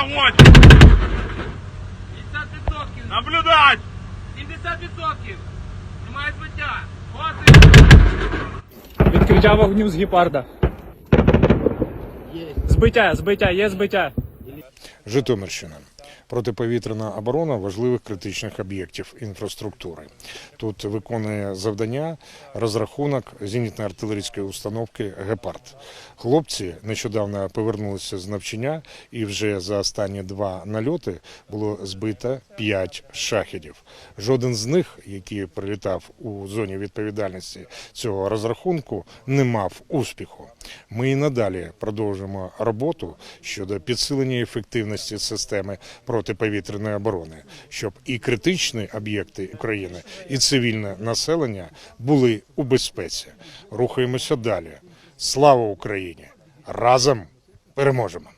огонь! 50%. Наблюдать! 70%. Немає збиття. Постріл. Відкриття вогню з гепарда. Збиття, збиття, є збиття. Житомирщина. Протиповітряна оборона важливих критичних об'єктів інфраструктури. Тут виконує завдання розрахунок зенітно-артилерійської установки Гепард. Хлопці нещодавно повернулися з навчання, і вже за останні два нальоти було збито п'ять шахідів. Жоден з них, який прилітав у зоні відповідальності цього розрахунку, не мав успіху. Ми і надалі продовжимо роботу щодо підсилення ефективності системи протиповітряної оборони, щоб і критичні об'єкти України, і цивільне населення були у безпеці. Рухаємося далі. Слава Україні! Разом переможемо!